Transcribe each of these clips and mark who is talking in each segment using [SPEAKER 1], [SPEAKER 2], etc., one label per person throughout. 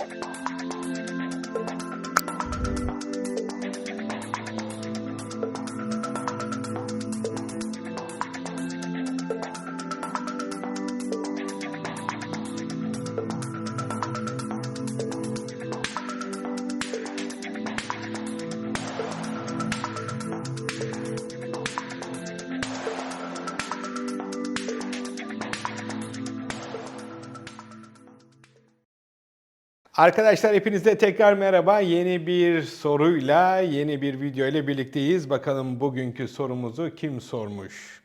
[SPEAKER 1] Thank you. Arkadaşlar hepinize tekrar merhaba. Yeni bir soruyla, yeni bir video ile birlikteyiz. Bakalım bugünkü sorumuzu kim sormuş?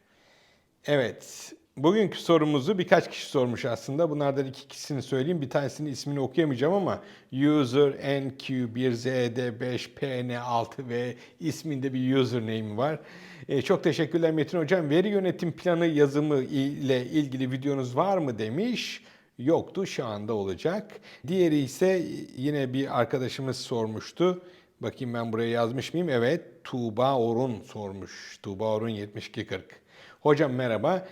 [SPEAKER 1] Evet, bugünkü sorumuzu birkaç kişi sormuş aslında. Bunlardan iki kişisini söyleyeyim. Bir tanesinin ismini okuyamayacağım ama user nq1zd5pn6 ve isminde bir username var. Ee, çok teşekkürler Metin Hocam. Veri yönetim planı yazımı ile ilgili videonuz var mı demiş yoktu şu anda olacak. Diğeri ise yine bir arkadaşımız sormuştu. Bakayım ben buraya yazmış mıyım? Evet Tuğba Orun sormuş. Tuğba Orun 7240. Hocam merhaba.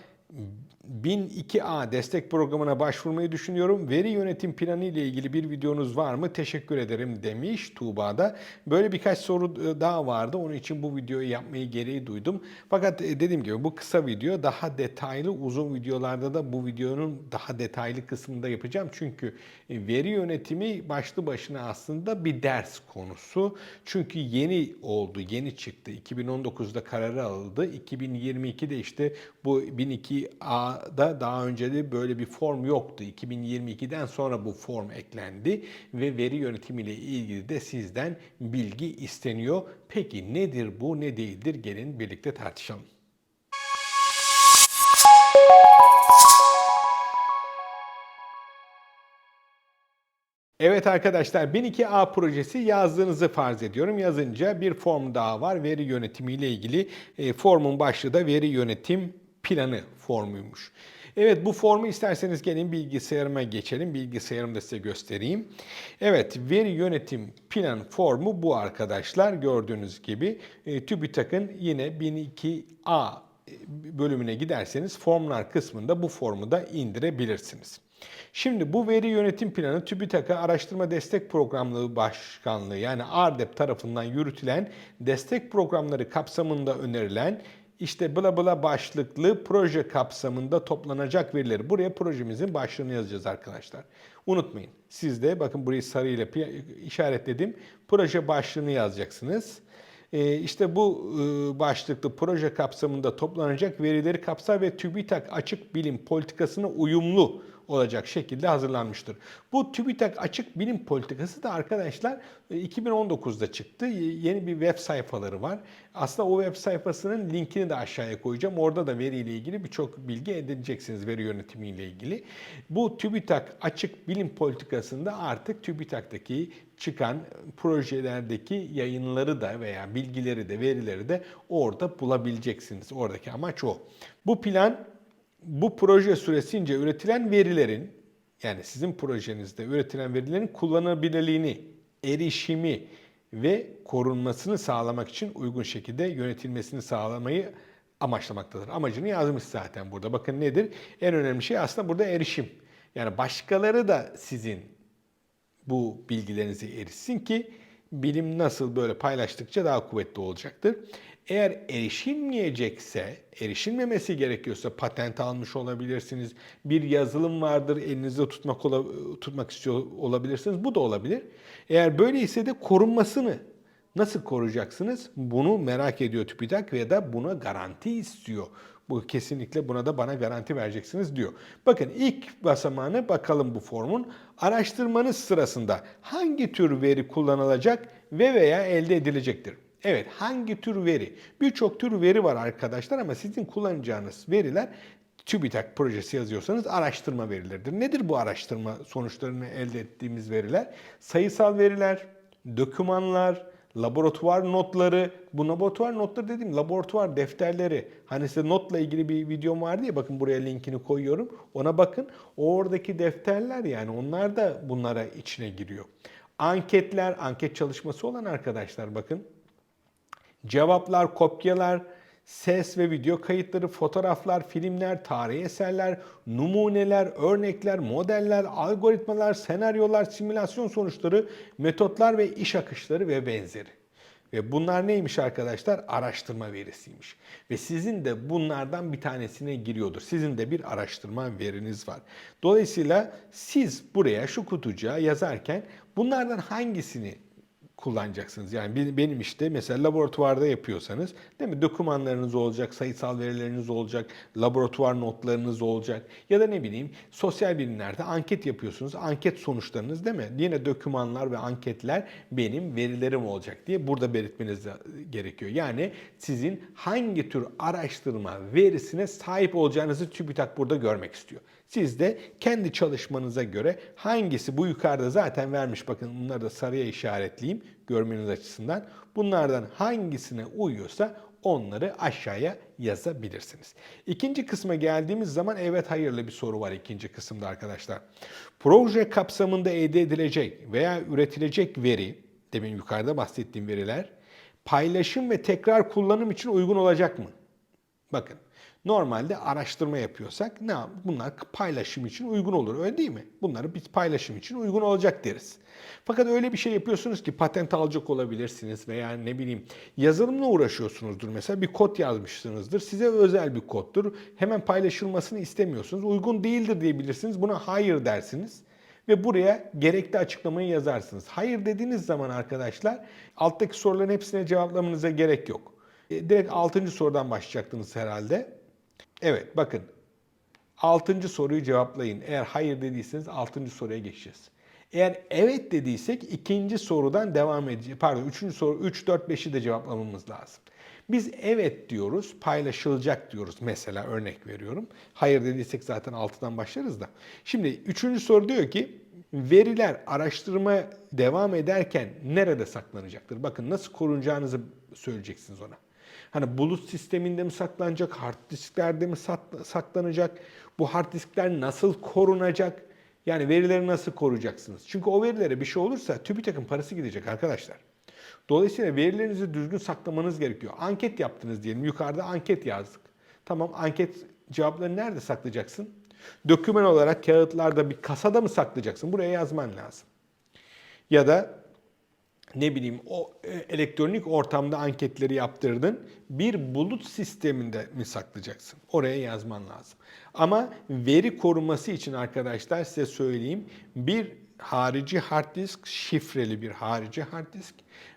[SPEAKER 1] 1002A destek programına başvurmayı düşünüyorum. Veri yönetim planı ile ilgili bir videonuz var mı? Teşekkür ederim demiş Tuğba'da. Böyle birkaç soru daha vardı. Onun için bu videoyu yapmayı gereği duydum. Fakat e, dediğim gibi bu kısa video daha detaylı uzun videolarda da bu videonun daha detaylı kısmında yapacağım. Çünkü e, veri yönetimi başlı başına aslında bir ders konusu. Çünkü yeni oldu, yeni çıktı. 2019'da kararı alındı. 2022'de işte bu 1002A'da daha önce de böyle bir form yoktu. 2022'den sonra bu form eklendi ve veri yönetimiyle ilgili de sizden bilgi isteniyor. Peki nedir bu, ne değildir? Gelin birlikte tartışalım. Evet arkadaşlar 1002A projesi yazdığınızı farz ediyorum. Yazınca bir form daha var veri yönetimiyle ilgili. E, formun başlığı da veri yönetim planı formuymuş. Evet bu formu isterseniz gelin bilgisayarıma geçelim. Bilgisayarımda size göstereyim. Evet veri yönetim plan formu bu arkadaşlar. Gördüğünüz gibi e, TÜBİTAK'ın yine 1002A bölümüne giderseniz formlar kısmında bu formu da indirebilirsiniz. Şimdi bu veri yönetim planı TÜBİTAK'a Araştırma Destek Programlığı Başkanlığı yani ARDEP tarafından yürütülen destek programları kapsamında önerilen işte bla bla başlıklı proje kapsamında toplanacak verileri. Buraya projemizin başlığını yazacağız arkadaşlar. Unutmayın. Siz de bakın burayı sarıyla işaretledim. Proje başlığını yazacaksınız. Ee, işte bu e, başlıklı proje kapsamında toplanacak verileri kapsar ve TÜBİTAK açık bilim politikasına uyumlu olacak şekilde hazırlanmıştır. Bu TÜBİTAK açık bilim politikası da arkadaşlar 2019'da e, çıktı. Yeni bir web sayfaları var. Aslında o web sayfasının linkini de aşağıya koyacağım. Orada da veriyle ilgili birçok bilgi edineceksiniz veri yönetimiyle ilgili. Bu TÜBİTAK açık bilim politikasında artık TÜBİTAK'taki çıkan projelerdeki yayınları da veya bilgileri de verileri de orada bulabileceksiniz. Oradaki amaç o. Bu plan bu proje süresince üretilen verilerin yani sizin projenizde üretilen verilerin kullanılabilirliğini, erişimi ve korunmasını sağlamak için uygun şekilde yönetilmesini sağlamayı amaçlamaktadır. Amacını yazmış zaten burada. Bakın nedir? En önemli şey aslında burada erişim. Yani başkaları da sizin bu bilgilerinize erişsin ki bilim nasıl böyle paylaştıkça daha kuvvetli olacaktır. Eğer erişilmeyecekse, erişilmemesi gerekiyorsa patent almış olabilirsiniz. Bir yazılım vardır elinizde tutmak tutmak istiyor olabilirsiniz. Bu da olabilir. Eğer böyleyse de korunmasını nasıl koruyacaksınız? Bunu merak ediyor TÜBİTAK veya da buna garanti istiyor. Bu kesinlikle buna da bana garanti vereceksiniz diyor. Bakın ilk basamağını bakalım bu formun. Araştırmanız sırasında hangi tür veri kullanılacak ve veya elde edilecektir? Evet hangi tür veri? Birçok tür veri var arkadaşlar ama sizin kullanacağınız veriler TÜBİTAK projesi yazıyorsanız araştırma verileridir. Nedir bu araştırma sonuçlarını elde ettiğimiz veriler? Sayısal veriler, dokümanlar, laboratuvar notları, bu laboratuvar notları dediğim laboratuvar defterleri. Hani size notla ilgili bir videom vardı ya bakın buraya linkini koyuyorum. Ona bakın. Oradaki defterler yani onlar da bunlara içine giriyor. Anketler, anket çalışması olan arkadaşlar bakın. Cevaplar, kopyalar, ses ve video kayıtları, fotoğraflar, filmler, tarihi eserler, numuneler, örnekler, modeller, algoritmalar, senaryolar, simülasyon sonuçları, metotlar ve iş akışları ve benzeri. Ve bunlar neymiş arkadaşlar? Araştırma verisiymiş. Ve sizin de bunlardan bir tanesine giriyordur. Sizin de bir araştırma veriniz var. Dolayısıyla siz buraya şu kutucuğa yazarken bunlardan hangisini kullanacaksınız. Yani benim işte mesela laboratuvarda yapıyorsanız değil mi? Dokümanlarınız olacak, sayısal verileriniz olacak, laboratuvar notlarınız olacak ya da ne bileyim sosyal bilimlerde anket yapıyorsunuz. Anket sonuçlarınız değil mi? Yine dokümanlar ve anketler benim verilerim olacak diye burada belirtmeniz gerekiyor. Yani sizin hangi tür araştırma verisine sahip olacağınızı TÜBİTAK burada görmek istiyor. Siz de kendi çalışmanıza göre hangisi bu yukarıda zaten vermiş bakın bunları da sarıya işaretleyeyim görmeniz açısından. Bunlardan hangisine uyuyorsa onları aşağıya yazabilirsiniz. İkinci kısma geldiğimiz zaman evet hayırlı bir soru var ikinci kısımda arkadaşlar. Proje kapsamında elde edilecek veya üretilecek veri, demin yukarıda bahsettiğim veriler, paylaşım ve tekrar kullanım için uygun olacak mı? Bakın normalde araştırma yapıyorsak ne bunlar paylaşım için uygun olur öyle değil mi? Bunları biz paylaşım için uygun olacak deriz. Fakat öyle bir şey yapıyorsunuz ki patent alacak olabilirsiniz veya ne bileyim yazılımla uğraşıyorsunuzdur mesela bir kod yazmışsınızdır size özel bir koddur hemen paylaşılmasını istemiyorsunuz uygun değildir diyebilirsiniz buna hayır dersiniz ve buraya gerekli açıklamayı yazarsınız. Hayır dediğiniz zaman arkadaşlar alttaki soruların hepsine cevaplamanıza gerek yok. E, Direkt 6. sorudan başlayacaktınız herhalde. Evet bakın 6. soruyu cevaplayın. Eğer hayır dediyseniz 6. soruya geçeceğiz. Eğer evet dediysek ikinci sorudan devam edeceğiz. Pardon 3. soru 3, 4, 5'i de cevaplamamız lazım. Biz evet diyoruz, paylaşılacak diyoruz mesela örnek veriyorum. Hayır dediysek zaten 6'dan başlarız da. Şimdi 3. soru diyor ki veriler araştırma devam ederken nerede saklanacaktır? Bakın nasıl korunacağınızı söyleyeceksiniz ona. Hani bulut sisteminde mi saklanacak, hard disklerde mi sak- saklanacak? Bu hard diskler nasıl korunacak? Yani verileri nasıl koruyacaksınız? Çünkü o verilere bir şey olursa TÜBİTAK'ın parası gidecek arkadaşlar. Dolayısıyla verilerinizi düzgün saklamanız gerekiyor. Anket yaptınız diyelim. Yukarıda anket yazdık. Tamam anket cevaplarını nerede saklayacaksın? Doküman olarak kağıtlarda bir kasada mı saklayacaksın? Buraya yazman lazım. Ya da ne bileyim o e, elektronik ortamda anketleri yaptırdın. Bir bulut sisteminde mi saklayacaksın? Oraya yazman lazım. Ama veri koruması için arkadaşlar size söyleyeyim. Bir harici hard disk, şifreli bir harici hard disk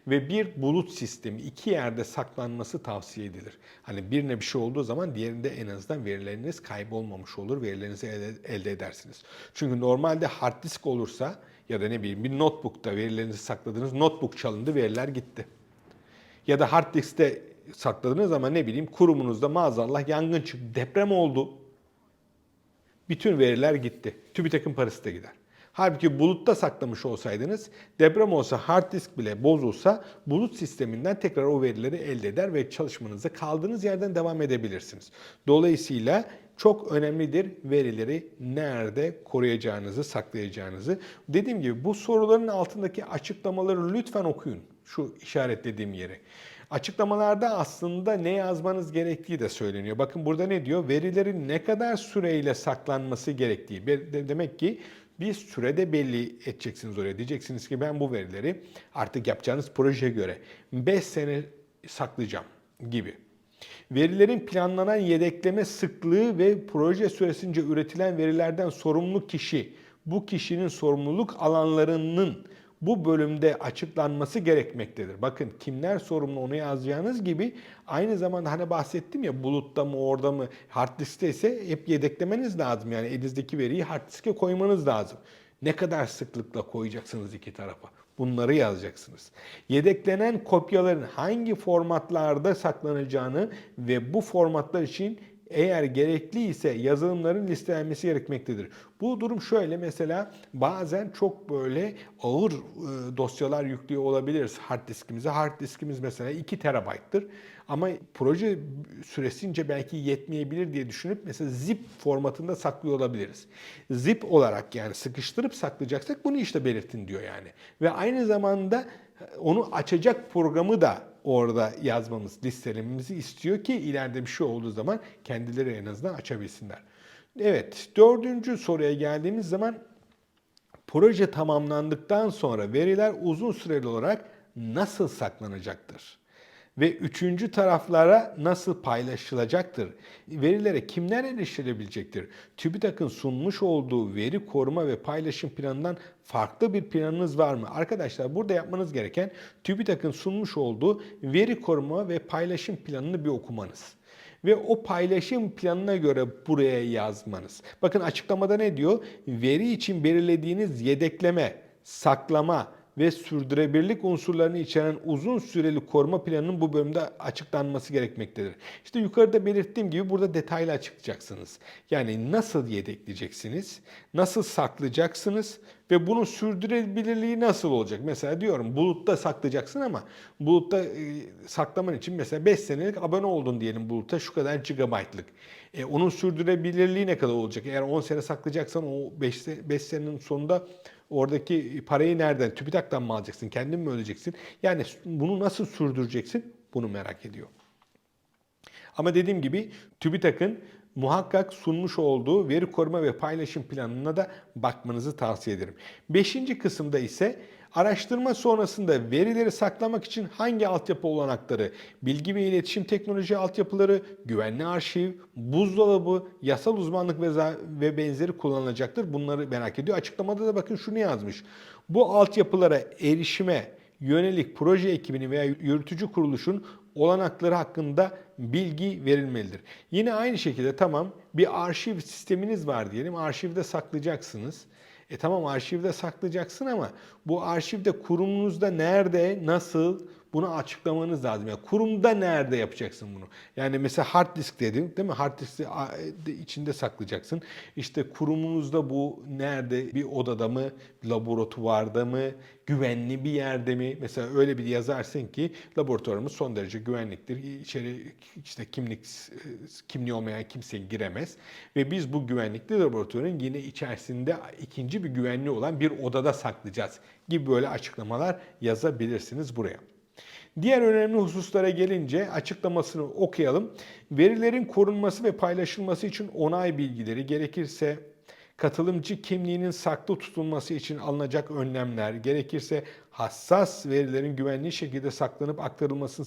[SPEAKER 1] ve bir bulut sistemi iki yerde saklanması tavsiye edilir. Hani birine bir şey olduğu zaman diğerinde en azından verileriniz kaybolmamış olur, verilerinizi elde, elde edersiniz. Çünkü normalde hard disk olursa ya da ne bileyim bir notebook'ta verilerinizi sakladınız, notebook çalındı, veriler gitti. Ya da hard diskte sakladınız ama ne bileyim kurumunuzda maazallah yangın çıktı, deprem oldu. Bütün veriler gitti. TÜBİTAK'ın parası da gider. Halbuki bulutta saklamış olsaydınız deprem olsa hard disk bile bozulsa bulut sisteminden tekrar o verileri elde eder ve çalışmanıza kaldığınız yerden devam edebilirsiniz. Dolayısıyla çok önemlidir verileri nerede koruyacağınızı, saklayacağınızı. Dediğim gibi bu soruların altındaki açıklamaları lütfen okuyun. Şu işaretlediğim yeri. Açıklamalarda aslında ne yazmanız gerektiği de söyleniyor. Bakın burada ne diyor? Verilerin ne kadar süreyle saklanması gerektiği. Demek ki bir sürede belli edeceksiniz oraya. Diyeceksiniz ki ben bu verileri artık yapacağınız projeye göre 5 sene saklayacağım gibi. Verilerin planlanan yedekleme sıklığı ve proje süresince üretilen verilerden sorumlu kişi, bu kişinin sorumluluk alanlarının bu bölümde açıklanması gerekmektedir. Bakın kimler sorumlu onu yazacağınız gibi aynı zamanda hani bahsettim ya bulutta mı orada mı hard diskte ise hep yedeklemeniz lazım. Yani elinizdeki veriyi hard diske koymanız lazım. Ne kadar sıklıkla koyacaksınız iki tarafa? Bunları yazacaksınız. Yedeklenen kopyaların hangi formatlarda saklanacağını ve bu formatlar için eğer gerekli ise yazılımların listelenmesi gerekmektedir. Bu durum şöyle mesela bazen çok böyle ağır e, dosyalar yüklüyor olabiliriz hard diskimize. Hard diskimiz mesela 2 terabayttır. Ama proje süresince belki yetmeyebilir diye düşünüp mesela zip formatında saklıyor olabiliriz. Zip olarak yani sıkıştırıp saklayacaksak bunu işte belirtin diyor yani. Ve aynı zamanda onu açacak programı da orada yazmamız, listelememizi istiyor ki ileride bir şey olduğu zaman kendileri en azından açabilsinler. Evet, dördüncü soruya geldiğimiz zaman proje tamamlandıktan sonra veriler uzun süreli olarak nasıl saklanacaktır? Ve üçüncü taraflara nasıl paylaşılacaktır? Verilere kimler erişilebilecektir? TÜBİTAK'ın sunmuş olduğu veri koruma ve paylaşım planından farklı bir planınız var mı? Arkadaşlar burada yapmanız gereken TÜBİTAK'ın sunmuş olduğu veri koruma ve paylaşım planını bir okumanız ve o paylaşım planına göre buraya yazmanız. Bakın açıklamada ne diyor? Veri için belirlediğiniz yedekleme, saklama ve sürdürülebilirlik unsurlarını içeren uzun süreli koruma planının bu bölümde açıklanması gerekmektedir. İşte yukarıda belirttiğim gibi burada detaylı açıklayacaksınız. Yani nasıl yedekleyeceksiniz, nasıl saklayacaksınız ve bunun sürdürülebilirliği nasıl olacak? Mesela diyorum bulutta saklayacaksın ama bulutta e, saklaman için mesela 5 senelik abone oldun diyelim bulutta şu kadar gigabaytlık. E, onun sürdürülebilirliği ne kadar olacak? Eğer 10 sene saklayacaksan o 5, 5 senenin sonunda oradaki parayı nereden? TÜBİTAK'tan mı alacaksın? Kendin mi ödeyeceksin? Yani bunu nasıl sürdüreceksin? Bunu merak ediyor. Ama dediğim gibi TÜBİTAK'ın muhakkak sunmuş olduğu veri koruma ve paylaşım planına da bakmanızı tavsiye ederim. Beşinci kısımda ise araştırma sonrasında verileri saklamak için hangi altyapı olanakları, bilgi ve iletişim teknoloji altyapıları, güvenli arşiv, buzdolabı, yasal uzmanlık ve, benzeri kullanılacaktır. Bunları merak ediyor. Açıklamada da bakın şunu yazmış. Bu altyapılara erişime yönelik proje ekibini veya yürütücü kuruluşun olanakları hakkında bilgi verilmelidir. Yine aynı şekilde tamam bir arşiv sisteminiz var diyelim. Arşivde saklayacaksınız. E tamam arşivde saklayacaksın ama bu arşivde kurumunuzda nerede, nasıl bunu açıklamanız lazım. Yani kurumda nerede yapacaksın bunu? Yani mesela hard disk dedim değil mi? Hard diski içinde saklayacaksın. İşte kurumunuzda bu nerede? Bir odada mı? Laboratuvarda mı? Güvenli bir yerde mi? Mesela öyle bir yazarsın ki laboratuvarımız son derece güvenliktir. İçeri işte kimlik kimliği olmayan kimse giremez. Ve biz bu güvenlikli laboratuvarın yine içerisinde ikinci bir güvenli olan bir odada saklayacağız gibi böyle açıklamalar yazabilirsiniz buraya. Diğer önemli hususlara gelince açıklamasını okuyalım. Verilerin korunması ve paylaşılması için onay bilgileri gerekirse katılımcı kimliğinin saklı tutulması için alınacak önlemler, gerekirse hassas verilerin güvenli şekilde saklanıp aktarılmasını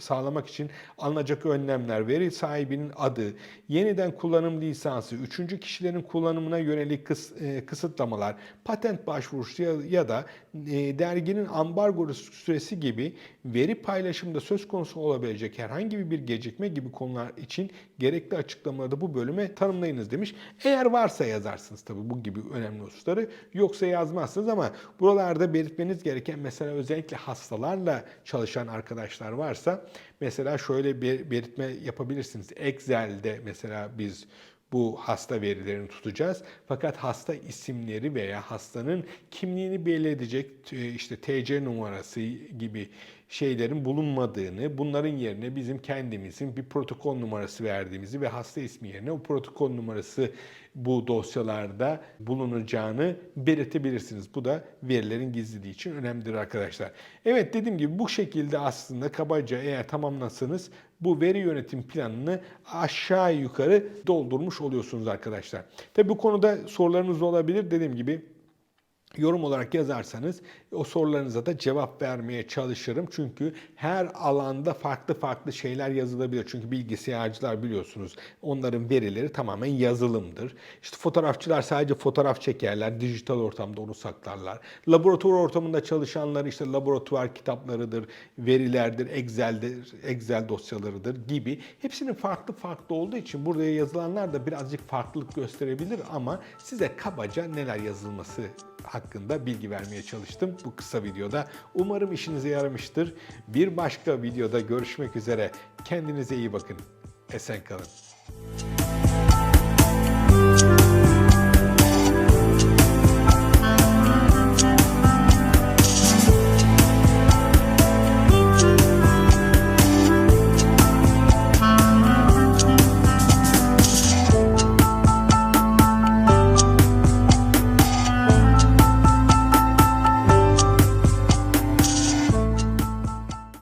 [SPEAKER 1] sağlamak için alınacak önlemler, veri sahibinin adı, yeniden kullanım lisansı, üçüncü kişilerin kullanımına yönelik e, kısıtlamalar, patent başvurusu ya, da e, derginin ambargo süresi gibi veri paylaşımında söz konusu olabilecek herhangi bir gecikme gibi konular için gerekli açıklamaları bu bölüme tanımlayınız demiş. Eğer varsa yazarsınız tabii bu gibi önemli hususları. Yoksa yazmazsınız ama buralarda belirtmeniz gereken mesela özellikle hastalarla çalışan arkadaşlar varsa mesela şöyle bir belirtme yapabilirsiniz. Excel'de mesela biz bu hasta verilerini tutacağız. Fakat hasta isimleri veya hastanın kimliğini belli edecek işte TC numarası gibi şeylerin bulunmadığını, bunların yerine bizim kendimizin bir protokol numarası verdiğimizi ve hasta ismi yerine o protokol numarası bu dosyalarda bulunacağını belirtebilirsiniz. Bu da verilerin gizliliği için önemlidir arkadaşlar. Evet dediğim gibi bu şekilde aslında kabaca eğer tamamlasanız bu veri yönetim planını aşağı yukarı doldurmuş oluyorsunuz arkadaşlar. Tabi bu konuda sorularınız olabilir. Dediğim gibi yorum olarak yazarsanız o sorularınıza da cevap vermeye çalışırım. Çünkü her alanda farklı farklı şeyler yazılabilir. Çünkü bilgisayarcılar biliyorsunuz onların verileri tamamen yazılımdır. İşte fotoğrafçılar sadece fotoğraf çekerler, dijital ortamda onu saklarlar. Laboratuvar ortamında çalışanlar işte laboratuvar kitaplarıdır, verilerdir, Excel'dir, Excel dosyalarıdır gibi. Hepsinin farklı farklı olduğu için burada yazılanlar da birazcık farklılık gösterebilir ama size kabaca neler yazılması hakkında bilgi vermeye çalıştım bu kısa videoda. Umarım işinize yaramıştır. Bir başka videoda görüşmek üzere. Kendinize iyi bakın. Esen kalın.